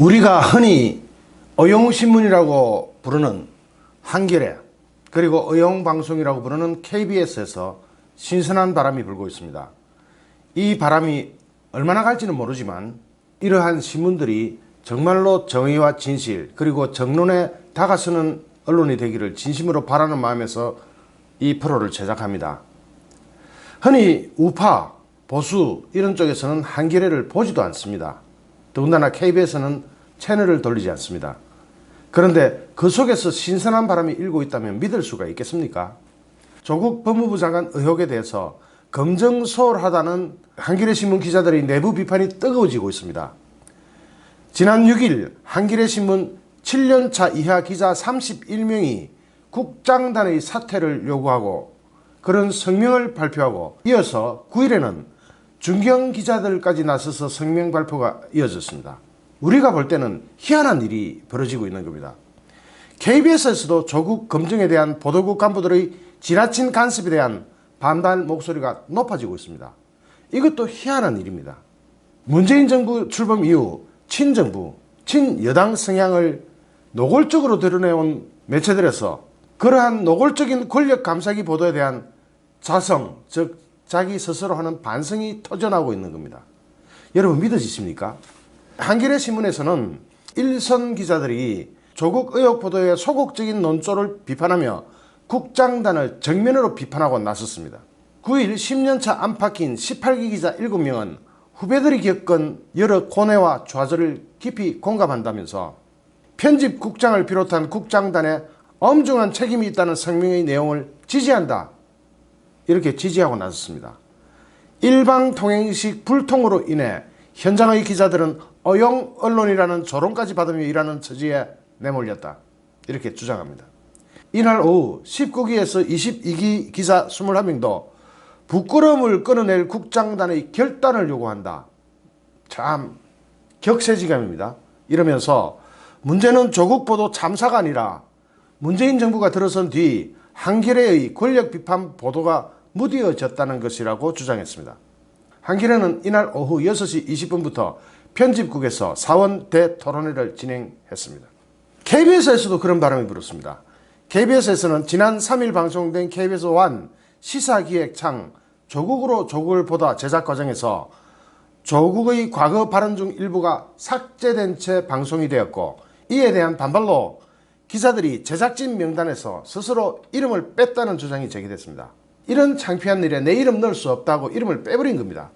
우리가 흔히 어용신문이라고 부르는 한겨레 그리고 어용방송이라고 부르는 KBS에서 신선한 바람이 불고 있습니다. 이 바람이 얼마나 갈지는 모르지만 이러한 신문들이 정말로 정의와 진실 그리고 정론에 다가서는 언론이 되기를 진심으로 바라는 마음에서 이 프로를 제작합니다. 흔히 우파, 보수 이런 쪽에서는 한겨레를 보지도 않습니다. 더군다나 KBS는 채널을 돌리지 않습니다. 그런데 그 속에서 신선한 바람이 일고 있다면 믿을 수가 있겠습니까? 조국 법무부 장관 의혹에 대해서 검증소홀하다는 한겨레 신문 기자들의 내부 비판이 뜨거워지고 있습니다. 지난 6일 한겨레 신문 7년차 이하 기자 31명이 국장단의 사퇴를 요구하고 그런 성명을 발표하고 이어서 9일에는 중경 기자들까지 나서서 성명 발표가 이어졌습니다. 우리가 볼 때는 희한한 일이 벌어지고 있는 겁니다. KBS에서도 조국 검증에 대한 보도국 간부들의 지나친 간섭에 대한 반발 목소리가 높아지고 있습니다. 이것도 희한한 일입니다. 문재인 정부 출범 이후 친정부, 친여당 성향을 노골적으로 드러내온 매체들에서 그러한 노골적인 권력 감싸기 보도에 대한 자성, 즉 자기 스스로 하는 반성이 터져나오고 있는 겁니다. 여러분 믿어지십니까? 한겨레 신문에서는 일선 기자들이 조국 의혹 보도의 소극적인 논조를 비판하며 국장단을 정면으로 비판하고 나섰습니다. 9일 10년차 안팎인 18기 기자 7명은 후배들이 겪은 여러 고뇌와 좌절을 깊이 공감한다면서 편집국장을 비롯한 국장단에 엄중한 책임이 있다는 성명의 내용을 지지한다. 이렇게 지지하고 나섰습니다. 일방 통행식 불통으로 인해 현장의 기자들은 어용 언론이라는 조롱까지 받으며 일하는 처지에 내몰렸다. 이렇게 주장합니다. 이날 오후 19기에서 22기 기자 21명도 부끄러움을 끊어낼 국장단의 결단을 요구한다. 참 격세지감입니다. 이러면서 문제는 조국 보도 참사가 아니라 문재인 정부가 들어선 뒤 한겨레의 권력 비판 보도가 무뎌졌다는 것이라고 주장했습니다. 한겨레는 이날 오후 6시 20분부터 편집국에서 사원 대토론회를 진행했습니다. KBS에서도 그런 바람이 불었습니다. KBS에서는 지난 3일 방송된 KBS 1 시사기획창 조국으로 조국을 보다 제작 과정에서 조국의 과거 발언 중 일부가 삭제된 채 방송이 되었고 이에 대한 반발로 기자들이 제작진 명단에서 스스로 이름을 뺐다는 주장이 제기됐습니다. 이런 창피한 일에 내 이름 넣을 수 없다고 이름을 빼버린 겁니다.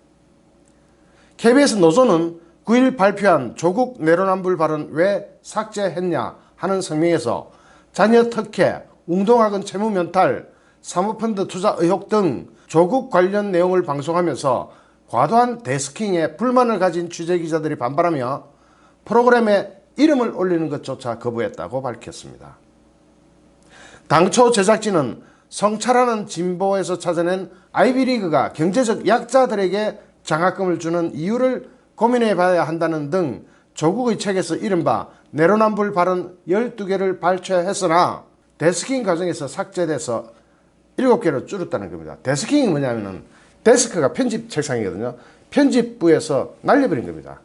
KBS 노조는 9일 발표한 조국 내로남불 발언 왜 삭제했냐 하는 성명에서 자녀 특혜, 웅동학원 채무 면탈, 사모펀드 투자 의혹 등 조국 관련 내용을 방송하면서 과도한 데스킹에 불만을 가진 취재 기자들이 반발하며 프로그램에 이름을 올리는 것조차 거부했다고 밝혔습니다. 당초 제작진은 성찰하는 진보에서 찾아낸 아이비리그가 경제적 약자들에게 장학금을 주는 이유를 고민해 봐야 한다는 등 조국의 책에서 이른바 내로남불 발언 12개를 발췌했으나 데스킹 과정에서 삭제돼서 7개로 줄었다는 겁니다. 데스킹이 뭐냐면은 데스크가 편집 책상이거든요. 편집부에서 날려버린 겁니다.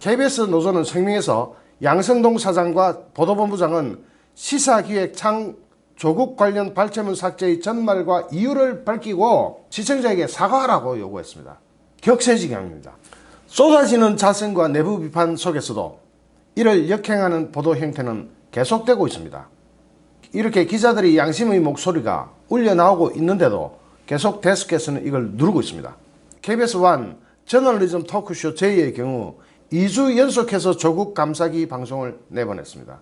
KBS 노조는声明에서 양성동 사장과 보도본부장은 시사기획 창 조국 관련 발췌문 삭제의 전말과 이유를 밝히고 시청자에게 사과하라고 요구했습니다. 격세지감입니다. 쏟아지는 자성과 내부 비판 속에서도 이를 역행하는 보도 형태는 계속되고 있습니다. 이렇게 기자들이 양심의 목소리가 울려 나오고 있는데도 계속 데스크에서는 이걸 누르고 있습니다. KBS 1 저널리즘 토크쇼 제2의 경우 2주 연속해서 조국 감사기 방송을 내보냈습니다.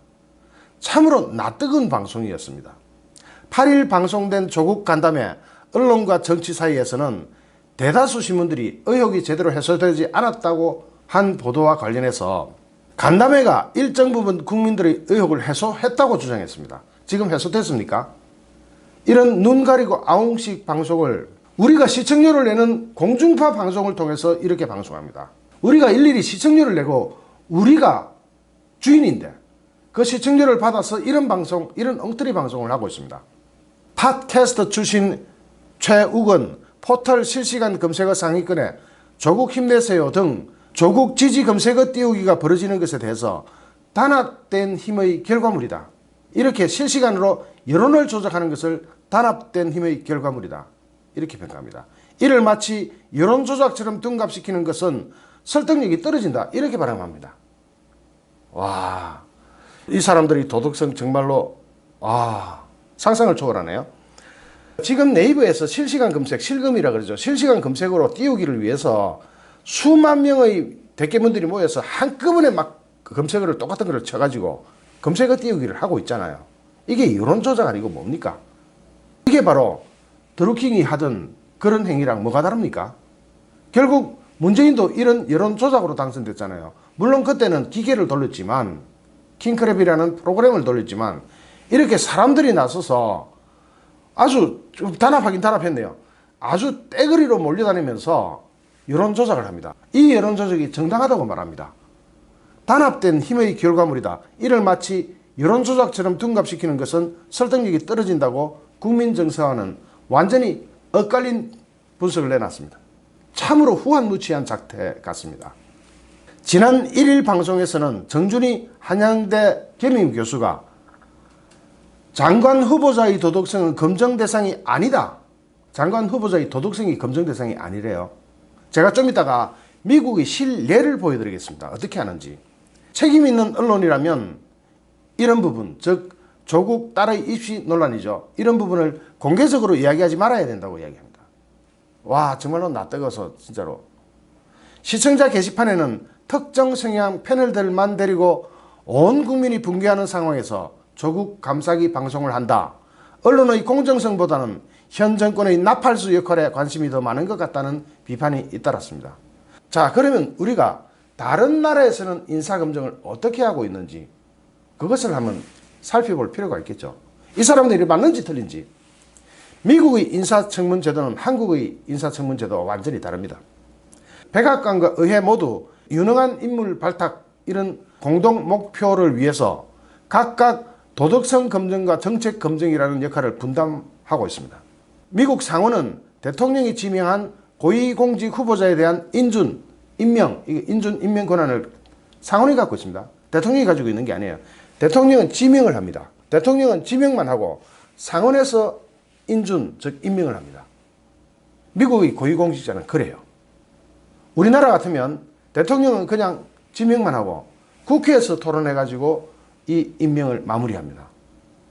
참으로 낯뜨거운 방송이었습니다. 8일 방송된 조국 간담회 언론과 정치 사이에서는 대다수 신문들이 의혹이 제대로 해소되지 않았다고 한 보도와 관련해서 간담회가 일정 부분 국민들의 의혹을 해소했다고 주장했습니다. 지금 해소됐습니까? 이런 눈 가리고 아웅식 방송을 우리가 시청료를 내는 공중파 방송을 통해서 이렇게 방송합니다. 우리가 일일이 시청료를 내고 우리가 주인인데 그 시청료를 받아서 이런 방송, 이런 엉터리 방송을 하고 있습니다. 팟캐스트 출신 최욱은 포털 실시간 검색어 상위권에 조국 힘내세요 등 조국 지지 검색어 띄우기가 벌어지는 것에 대해서 단합된 힘의 결과물이다. 이렇게 실시간으로 여론을 조작하는 것을 단합된 힘의 결과물이다. 이렇게 평가합니다. 이를 마치 여론 조작처럼 둔갑시키는 것은 설득력이 떨어진다. 이렇게 발언합니다. 와, 이 사람들이 도덕성 정말로 와 상상을 초월하네요. 지금 네이버에서 실시간 검색, 실검이라 그러죠. 실시간 검색으로 띄우기를 위해서 수만 명의 대깨문들이 모여서 한꺼번에 막그 검색어를 똑같은 걸 쳐가지고 검색어 띄우기를 하고 있잖아요. 이게 여론조작 아니고 뭡니까? 이게 바로 드루킹이 하던 그런 행위랑 뭐가 다릅니까? 결국 문재인도 이런 여론조작으로 당선됐잖아요. 물론 그때는 기계를 돌렸지만 킹크랩이라는 프로그램을 돌렸지만 이렇게 사람들이 나서서 아주 좀 단합하긴 단합했네요. 아주 떼거리로 몰려다니면서 여론 조작을 합니다. 이 여론 조작이 정당하다고 말합니다. 단합된 힘의 결과물이다. 이를 마치 여론 조작처럼 둔갑시키는 것은 설득력이 떨어진다고 국민 정서와는 완전히 엇갈린 분석을 내놨습니다. 참으로 후한무치한 작태 같습니다. 지난 1일 방송에서는 정준희 한양대 겸임 교수가 장관 후보자의 도덕성은 검증 대상이 아니다. 장관 후보자의 도덕성이 검증 대상이 아니래요. 제가 좀 이따가 미국의 실례를 보여드리겠습니다. 어떻게 하는지. 책임 있는 언론이라면 이런 부분, 즉 조국 딸의 입시 논란이죠. 이런 부분을 공개적으로 이야기하지 말아야 된다고 이야기합니다. 와 정말로 낯뜨거서 진짜로. 시청자 게시판에는 특정 성향 패널들만 데리고 온 국민이 붕괴하는 상황에서 조국 감싸기 방송을 한다. 언론의 공정성보다는 현 정권의 나팔수 역할에 관심이 더 많은 것 같다는 비판이 잇따랐습니다. 자, 그러면 우리가 다른 나라에서는 인사검증을 어떻게 하고 있는지 그것을 한번 살펴볼 필요가 있겠죠. 이 사람들이 맞는지 틀린지. 미국의 인사청문 제도는 한국의 인사청문 제도와 완전히 다릅니다. 백악관과 의회 모두 유능한 인물 발탁 이런 공동 목표를 위해서 각각 도덕성 검증과 정책 검증이라는 역할을 분담하고 있습니다. 미국 상원은 대통령이 지명한 고위공직 후보자에 대한 인준, 임명, 인준, 임명 권한을 상원이 갖고 있습니다. 대통령이 가지고 있는 게 아니에요. 대통령은 지명을 합니다. 대통령은 지명만 하고 상원에서 인준, 즉 임명을 합니다. 미국의 고위공직자는 그래요. 우리나라 같으면 대통령은 그냥 지명만 하고 국회에서 토론해가지고 이 임명을 마무리합니다.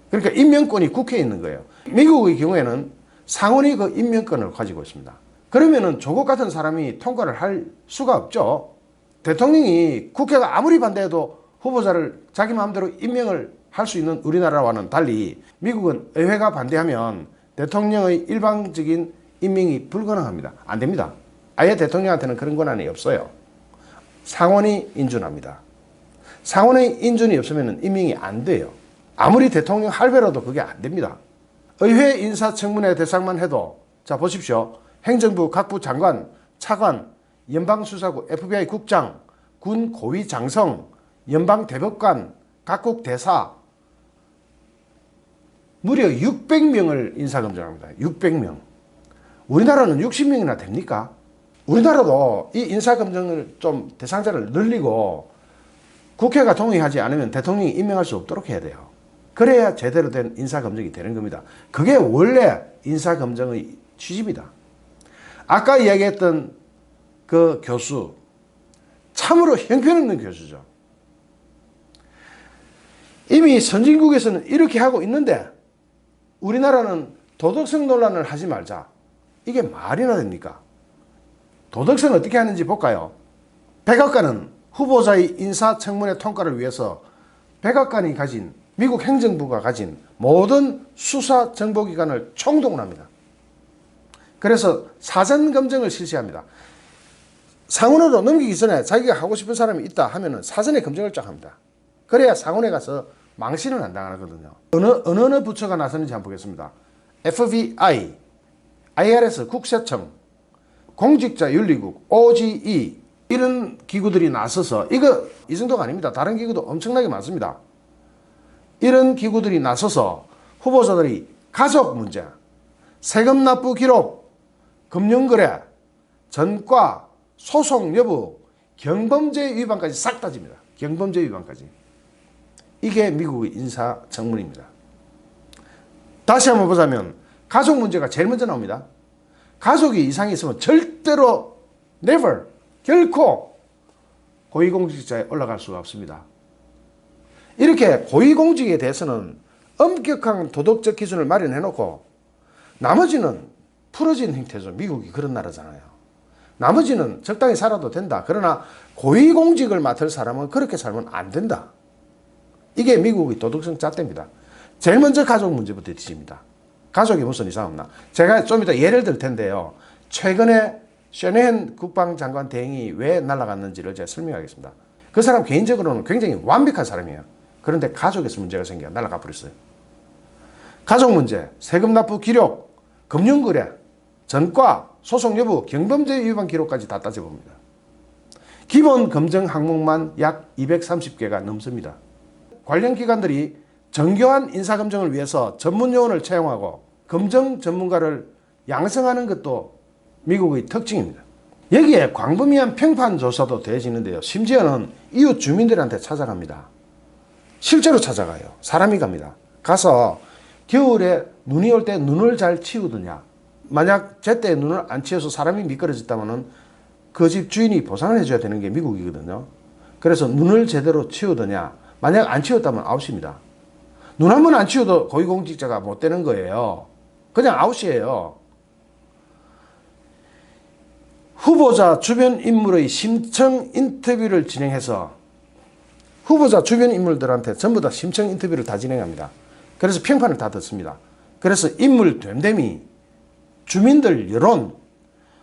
그러니까 임명권이 국회에 있는 거예요. 미국의 경우에는 상원이 그 임명권을 가지고 있습니다. 그러면은 조국 같은 사람이 통과를 할 수가 없죠. 대통령이 국회가 아무리 반대해도 후보자를 자기 마음대로 임명을 할 수 있는 우리나라와는 달리 미국은 의회가 반대하면 대통령의 일방적인 임명이 불가능합니다. 안 됩니다. 아예 대통령한테는 그런 권한이 없어요. 상원이 인준합니다. 상원의 인준이 없으면 임명이 안 돼요. 아무리 대통령 할배라도 그게 안 됩니다. 의회 인사청문회 대상만 해도 자 보십시오. 행정부 각부 장관, 차관, 연방수사국, FBI 국장, 군 고위 장성, 연방 대법관, 각국 대사 무려 600명을 인사검증합니다. 600명. 우리나라는 60명이나 됩니까? 우리나라도 이 인사검증을 좀 대상자를 늘리고 국회가 동의하지 않으면 대통령이 임명할 수 없도록 해야 돼요. 그래야 제대로 된 인사검증이 되는 겁니다. 그게 원래 인사검증의 취지입니다. 아까 이야기했던 그 교수, 참으로 형편없는 교수죠. 이미 선진국에서는 이렇게 하고 있는데 우리나라는 도덕성 논란을 하지 말자. 이게 말이나 됩니까? 도덕성 어떻게 하는지 볼까요? 백악관은 후보자의 인사청문회 통과를 위해서 백악관이 가진 미국 행정부가 가진 모든 수사 정보기관을 총동원 합니다. 그래서 사전 검증을 실시합니다. 상원으로 넘기기 전에 자기가 하고 싶은 사람이 있다 하면은 사전에 검증을 쫙 합니다. 그래야 상원에 가서 망신을 안 당하거든요. 어느 어느 부처가 나서는지 한번 보겠습니다. FBI, IRS, 국세청, 공직자윤리국, OGE 이런 기구들이 나서서 이거 이 정도가 아닙니다. 다른 기구도 엄청나게 많습니다. 이런 기구들이 나서서 후보자들이 가족 문제, 세금 납부 기록, 금융거래, 전과, 소송 여부, 경범죄 위반까지 싹 따집니다. 경범죄 위반까지. 이게 미국의 인사 정문입니다. 다시 한번 보자면 가족 문제가 제일 먼저 나옵니다. 가족이 이상이 있으면 절대로 never 결코 고위공직자에 올라갈 수가 없습니다. 이렇게 고위공직에 대해서는 엄격한 도덕적 기준을 마련해 놓고 나머지는 풀어진 형태죠. 미국이 그런 나라잖아요. 나머지는 적당히 살아도 된다. 그러나 고위공직을 맡을 사람은 그렇게 살면 안 된다. 이게 미국의 도덕성 잣대입니다. 제일 먼저 가족 문제부터 뒤집니다. 가족이 무슨 이상 없나? 제가 좀 이따 예를 들 텐데요. 최근에 셔네헨 국방장관 대행이 왜 날아갔는지를 제가 설명하겠습니다. 그 사람 개인적으로는 굉장히 완벽한 사람이에요. 그런데 가족에서 문제가 생겨 날아가 버렸어요. 가족 문제, 세금 납부 기록, 금융거래, 전과, 소송 여부, 경범죄 위반 기록까지 다 따져봅니다. 기본 검증 항목만 약 230개가 넘습니다. 관련 기관들이 정교한 인사검증을 위해서 전문 요원을 채용하고 검증 전문가를 양성하는 것도 미국의 특징입니다. 여기에 광범위한 평판 조사도 되어지는데요. 심지어는 이웃 주민들한테 찾아갑니다. 실제로 찾아가요. 사람이 갑니다. 가서 겨울에 눈이 올 때 눈을 잘 치우느냐. 만약 제때 눈을 안 치워서 사람이 미끄러졌다면 그 집 주인이 보상을 해줘야 되는 게 미국이거든요. 그래서 눈을 제대로 치우느냐. 만약 안 치웠다면 아웃입니다. 눈 한 번 안 치워도 고위공직자가 못 되는 거예요. 그냥 아웃이에요. 후보자 주변 인물의 심층 인터뷰를 진행해서 후보자 주변 인물들한테 전부 다 심층 인터뷰를 다 진행합니다. 그래서 평판을 다 듣습니다. 그래서 인물 됨됨이, 주민들 여론,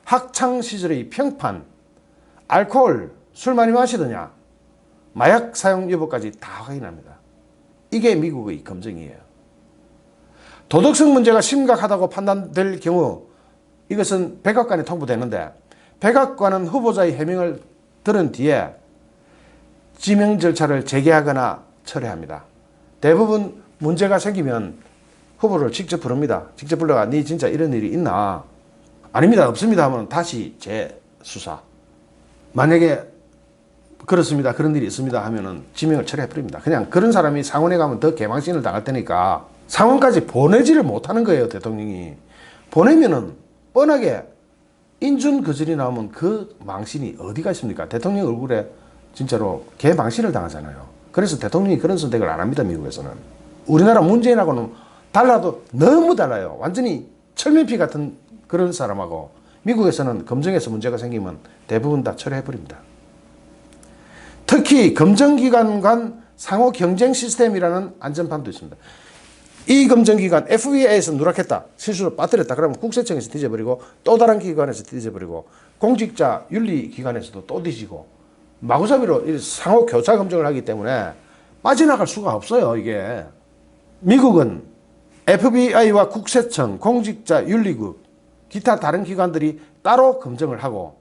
학창 시절의 평판, 알코올, 술 많이 마시더냐, 마약 사용 여부까지 다 확인합니다. 이게 미국의 검증이에요. 도덕성 문제가 심각하다고 판단될 경우 이것은 백악관에 통보되는데 백악관은 후보자의 해명을 들은 뒤에 지명 절차를 재개하거나 철회합니다. 대부분 문제가 생기면 후보를 직접 부릅니다. 직접 불러가 네 진짜 이런 일이 있나? 아닙니다. 없습니다 하면 다시 재수사. 만약에 그렇습니다. 그런 일이 있습니다 하면은 지명을 철회해 버립니다. 그냥 그런 사람이 상원에 가면 더 개망신을 당할 테니까 상원까지 보내지를 못하는 거예요. 대통령이. 보내면은 뻔하게 인준 거절이 나오면 그 망신이 어디가 있습니까? 대통령 얼굴에 진짜로 개망신을 당하잖아요. 그래서 대통령이 그런 선택을 안 합니다. 미국에서는. 우리나라 문재인하고는 달라도 너무 달라요. 완전히 철면피 같은 그런 사람하고 미국에서는 검증에서 문제가 생기면 대부분 다 철회해버립니다. 특히 검증기관 간 상호 경쟁 시스템이라는 안전판도 있습니다. 이 검증기관 FBI에서 누락했다. 실수로 빠뜨렸다. 그러면 국세청에서 뒤져버리고 또 다른 기관에서 뒤져버리고 공직자 윤리기관에서도 또 뒤지고 마구잡이로 이 상호 교차 검증을 하기 때문에 빠져나갈 수가 없어요. 이게. 미국은 FBI와 국세청, 공직자 윤리국, 기타 다른 기관들이 따로 검증을 하고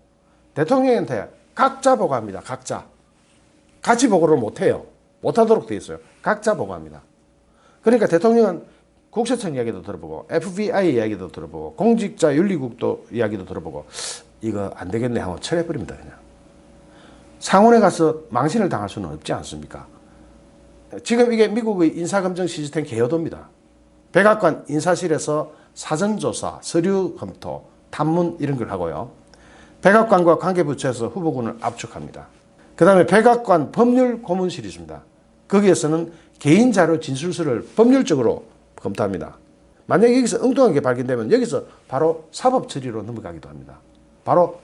대통령한테 각자 보고합니다. 각자. 같이 보고를 못해요. 못하도록 되어 있어요. 각자 보고합니다. 그러니까 대통령은 국세청 이야기도 들어보고 FBI 이야기도 들어보고 공직자 윤리국도 이야기도 들어보고 이거 안 되겠네 하고 철회해버립니다. 그냥. 상원에 가서 망신을 당할 수는 없지 않습니까? 지금 이게 미국의 인사검증 시스템 개요도입니다. 백악관 인사실에서 사전조사, 서류 검토, 탐문 이런 걸 하고요. 백악관과 관계부처에서 후보군을 압축합니다. 그 다음에 백악관 법률 고문실이 있습니다. 거기에서는 개인 자료 진술서를 법률적으로 검토합니다. 만약 여기서 엉뚱한 게 발견되면 여기서 바로 사법 처리로 넘어가기도 합니다. 바로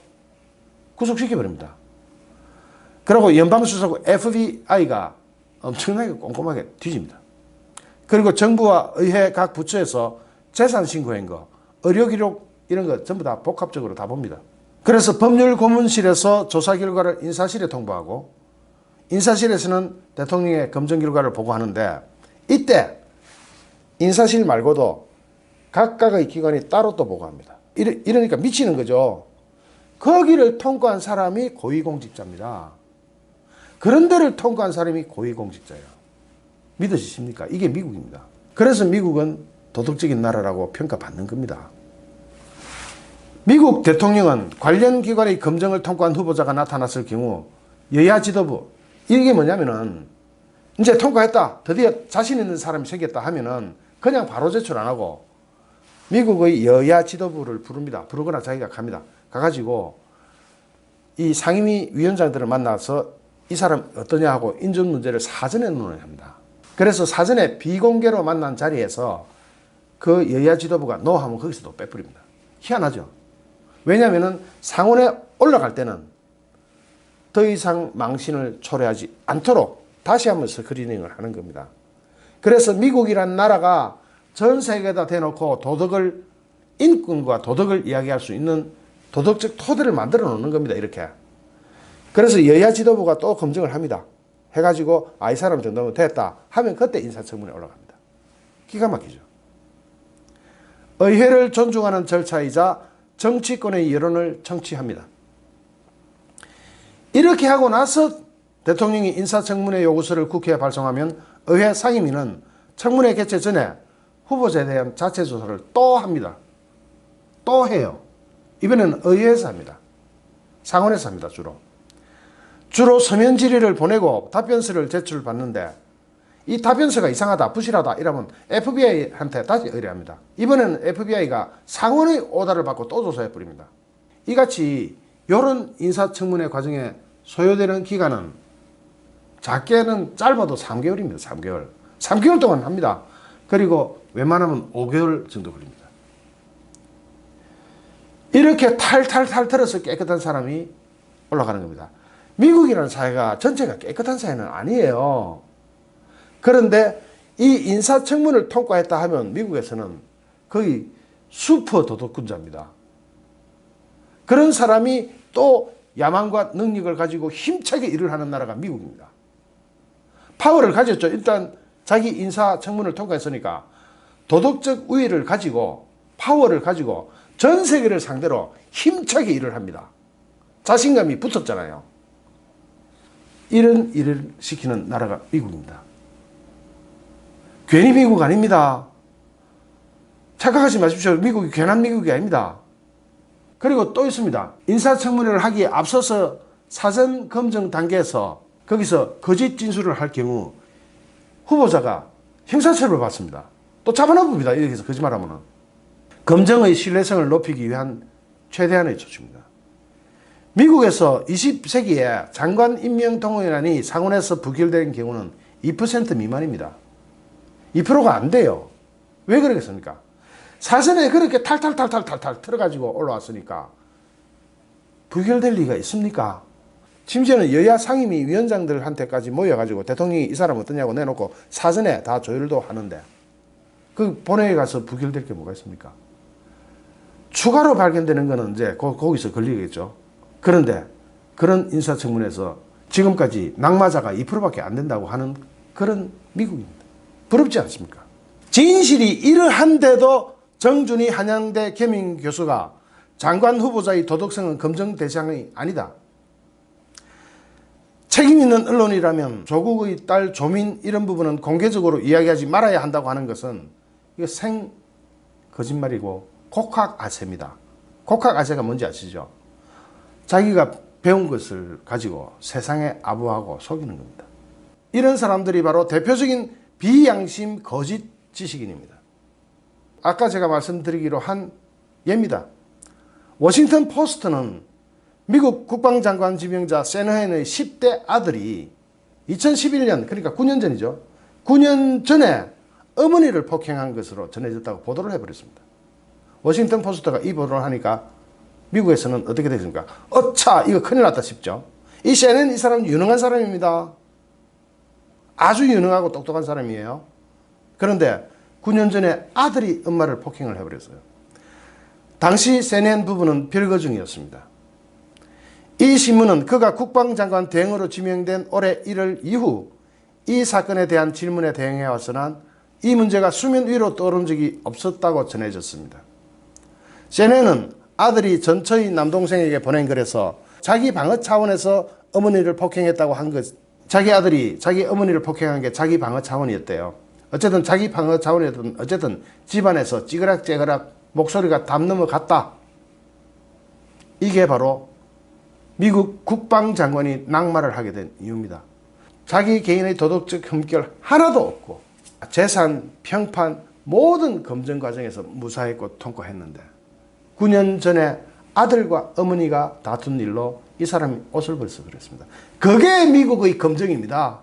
구속시켜 버립니다. 그리고 연방수사국 FBI가 엄청나게 꼼꼼하게 뒤집니다. 그리고 정부와 의회 각 부처에서 재산 신고한 거, 의료 기록 이런 거 전부 다 복합적으로 다 봅니다. 그래서 법률 고문실에서 조사 결과를 인사실에 통보하고 인사실에서는 대통령의 검증 결과를 보고하는데 이때 인사실 말고도 각각의 기관이 따로 또 보고합니다. 이러, 이러니까 미치는 거죠. 거기를 통과한 사람이 고위공직자입니다. 그런 데를 통과한 사람이 고위공직자예요. 믿으십니까? 이게 미국입니다. 그래서 미국은 도덕적인 나라라고 평가받는 겁니다. 미국 대통령은 관련 기관의 검증을 통과한 후보자가 나타났을 경우 여야 지도부 이게 뭐냐면은 이제 통과했다. 드디어 자신 있는 사람이 생겼다 하면은 그냥 바로 제출 안 하고 미국의 여야 지도부를 부릅니다. 부르거나 자기가 갑니다. 가가지고 이 상임위 위원장들을 만나서 이 사람 어떠냐 하고 인준 문제를 사전에 논의합니다. 그래서 사전에 비공개로 만난 자리에서 그 여야 지도부가 노 하면 거기서 또 빼버립니다. 희한하죠. 왜냐하면 상원에 올라갈 때는 더 이상 망신을 초래하지 않도록 다시 한번 스크리닝을 하는 겁니다. 그래서 미국이란 나라가 전 세계에다 대놓고 도덕을 인권과 도덕을 이야기할 수 있는 도덕적 토대를 만들어 놓는 겁니다. 이렇게. 그래서 여야 지도부가 또 검증을 합니다. 해가지고 아 이 사람 정도면 됐다 하면 그때 인사청문회 올라갑니다. 기가 막히죠. 의회를 존중하는 절차이자 정치권의 여론을 청취합니다. 이렇게 하고 나서 대통령이 인사청문회 요구서를 국회에 발송하면 의회 상임위는 청문회 개최 전에 후보자에 대한 자체 조사를 또 합니다. 또 해요. 이번에는 의회에서 합니다. 상원에서 합니다, 주로. 주로 서면 질의를 보내고 답변서를 제출받는데 이 답변서가 이상하다, 부실하다 이러면 FBI한테 다시 의뢰합니다. 이번에는 FBI가 상원의 오다를 받고 또 조사해 버립니다. 이같이 이런 인사청문회 과정에 소요되는 기간은 작게는 짧아도 3개월입니다. 3개월. 3개월 동안 합니다. 그리고 웬만하면 5개월 정도 걸립니다. 이렇게 탈탈탈 털어서 깨끗한 사람이 올라가는 겁니다. 미국이라는 사회가 전체가 깨끗한 사회는 아니에요. 그런데 이 인사청문을 통과했다 하면 미국에서는 거의 슈퍼 도덕군자입니다. 그런 사람이 또 야망과 능력을 가지고 힘차게 일을 하는 나라가 미국입니다. 파워를 가졌죠. 일단 자기 인사 청문을 통과했으니까 도덕적 우위를 가지고 파워를 가지고 전 세계를 상대로 힘차게 일을 합니다. 자신감이 붙었잖아요. 이런 일을 시키는 나라가 미국입니다. 괜히 미국 아닙니다. 착각하지 마십시오. 미국이 괜한 미국이 아닙니다. 그리고 또 있습니다. 인사청문회를 하기에 앞서서 사전 검증 단계에서 거기서 거짓 진술을 할 경우 후보자가 형사처벌을 받습니다. 또 잡아놓습니다. 여기서 거짓말하면은. 검증의 신뢰성을 높이기 위한 최대한의 조치입니다. 미국에서 20세기에 장관 임명 동의안이 상원에서 부결된 경우는 2% 미만입니다. 2%가 안 돼요. 왜 그러겠습니까? 사전에 그렇게 탈탈탈탈탈탈 틀어가지고 올라왔으니까 부결될 리가 있습니까? 심지어는 여야 상임위 위원장들한테까지 모여가지고 대통령이 이 사람 어떠냐고 내놓고 사전에 다 조율도 하는데 그 본회의에 가서 부결될 게 뭐가 있습니까? 추가로 발견되는 거는 이제 거, 거기서 걸리겠죠. 그런데 그런 인사청문회에서 지금까지 낙마자가 2%밖에 안 된다고 하는 그런 미국입니다. 부럽지 않습니까? 진실이 이러한데도 정준희 한양대 겸임 교수가 장관 후보자의 도덕성은 검증 대상이 아니다. 책임 있는 언론이라면 조국의 딸 조민 이런 부분은 공개적으로 이야기하지 말아야 한다고 하는 것은 이거 생 거짓말이고 곡학 아세입니다. 곡학 아세가 뭔지 아시죠? 자기가 배운 것을 가지고 세상에 아부하고 속이는 겁니다. 이런 사람들이 바로 대표적인 비양심 거짓 지식인입니다. 아까 제가 말씀드리기로 한 예입니다. 워싱턴 포스트는 미국 국방장관 지명자 세너헨의 10대 아들이 2011년 그러니까 9년 전이죠. 9년 전에 어머니를 폭행한 것으로 전해졌다고 보도를 해버렸습니다. 워싱턴 포스트가 이 보도를 하니까 미국에서는 어떻게 되십니까? 어차 이거 큰일 났다 싶죠. 이 세는 이 사람은 유능한 사람입니다. 아주 유능하고 똑똑한 사람이에요. 그런데 9년 전에 아들이 엄마를 폭행을 해버렸어요. 당시 CNN 부부는 별거 중이었습니다. 이 신문은 그가 국방장관 대행으로 지명된 올해 1월 이후 이 사건에 대한 질문에 대응해 왔으나 이 문제가 수면 위로 떠오른 적이 없었다고 전해졌습니다. CNN은 아들이 전처의 남동생에게 보낸 글에서 자기 방어 차원에서 어머니를 폭행했다고 한 것, 자기 아들이 자기 어머니를 폭행한 게 자기 방어 차원이었대요. 어쨌든 자기 방어 차원이었든 어쨌든 집안에서 찌그락찌그락 목소리가 담 넘어갔다. 이게 바로 미국 국방장관이 낙마를 하게 된 이유입니다. 자기 개인의 도덕적 흠결 하나도 없고 재산, 평판 모든 검증 과정에서 무사했고 통과했는데 9년 전에 아들과 어머니가 다툰 일로 이 사람이 옷을 벌써 그랬습니다. 그게 미국의 검증입니다.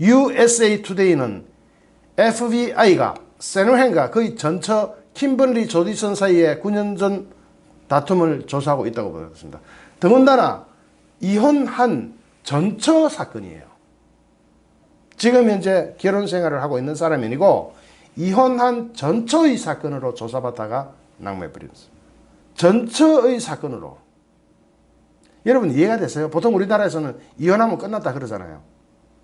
USA Today는 FBI가 세노헨과 그의 전처 킴벌리 조디슨 사이에 9년 전 다툼을 조사하고 있다고 보였습니다. 더군다나 이혼한 전처 사건이에요. 지금 현재 결혼 생활을 하고 있는 사람이 아니고 이혼한 전처의 사건으로 조사받다가 낙마해버렸습니다. 전처의 사건으로. 여러분 이해가 되세요? 보통 우리나라에서는 이혼하면 끝났다 그러잖아요.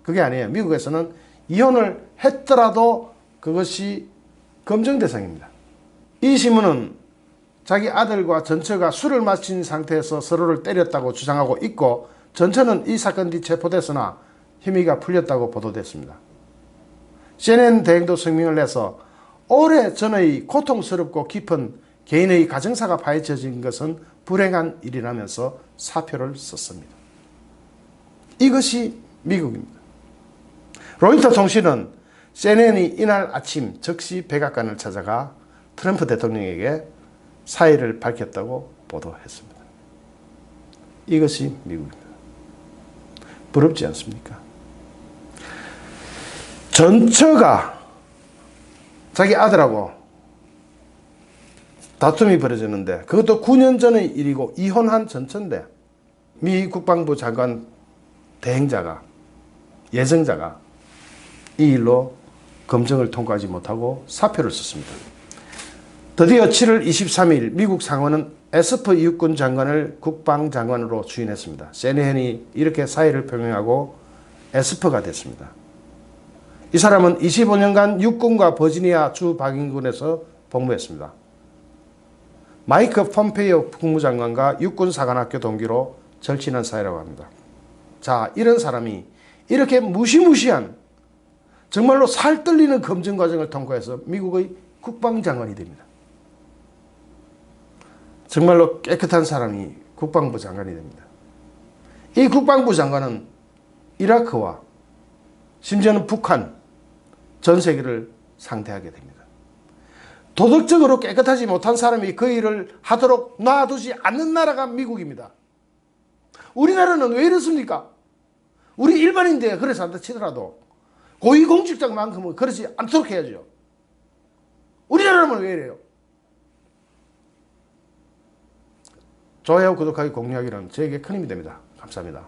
그게 아니에요. 미국에서는 이혼을 했더라도 그것이 검증 대상입니다. 이 신문은 자기 아들과 전처가 술을 마신 상태에서 서로를 때렸다고 주장하고 있고 전처는 이 사건 뒤 체포됐으나 혐의가 풀렸다고 보도됐습니다. CNN 대행도声明을 내서 오래 전의 고통스럽고 깊은 개인의 가정사가 파헤쳐진 것은 불행한 일이라면서 사표를 썼습니다. 이것이 미국입니다. 로이터 통신은 CNN이 이날 아침 즉시 백악관을 찾아가 트럼프 대통령에게 사의를 밝혔다고 보도했습니다. 이것이 미국입니다. 부럽지 않습니까? 전처가 자기 아들하고 다툼이 벌어졌는데 그것도 9년 전의 일이고 이혼한 전처인데 미 국방부 장관 대행자가 예정자가 이 일로 검증을 통과하지 못하고 사표를 썼습니다. 드디어 7월 23일 미국 상원은 에스퍼 육군 장관을 국방장관으로 추인했습니다. 세네헨이 이렇게 사의를 표명하고 에스퍼가 됐습니다. 이 사람은 25년간 육군과 버지니아 주 박인군에서 복무했습니다. 마이크 폼페이오 국무장관과 육군 사관학교 동기로 절친한 사이라고 합니다. 자, 이런 사람이 이렇게 무시무시한 정말로 살 떨리는 검증 과정을 통과해서 미국의 국방장관이 됩니다. 정말로 깨끗한 사람이 국방부 장관이 됩니다. 이 국방부 장관은 이라크와 심지어는 북한 전 세계를 상대하게 됩니다. 도덕적으로 깨끗하지 못한 사람이 그 일을 하도록 놔두지 않는 나라가 미국입니다. 우리나라는 왜 이렇습니까? 우리 일반인들 그래서 한다 치더라도 고위공직자만큼은 그러지 않도록 해야죠. 우리나라는 왜 이래요? 좋아요, 구독하기, 공유하기는 저에게 큰 힘이 됩니다. 감사합니다.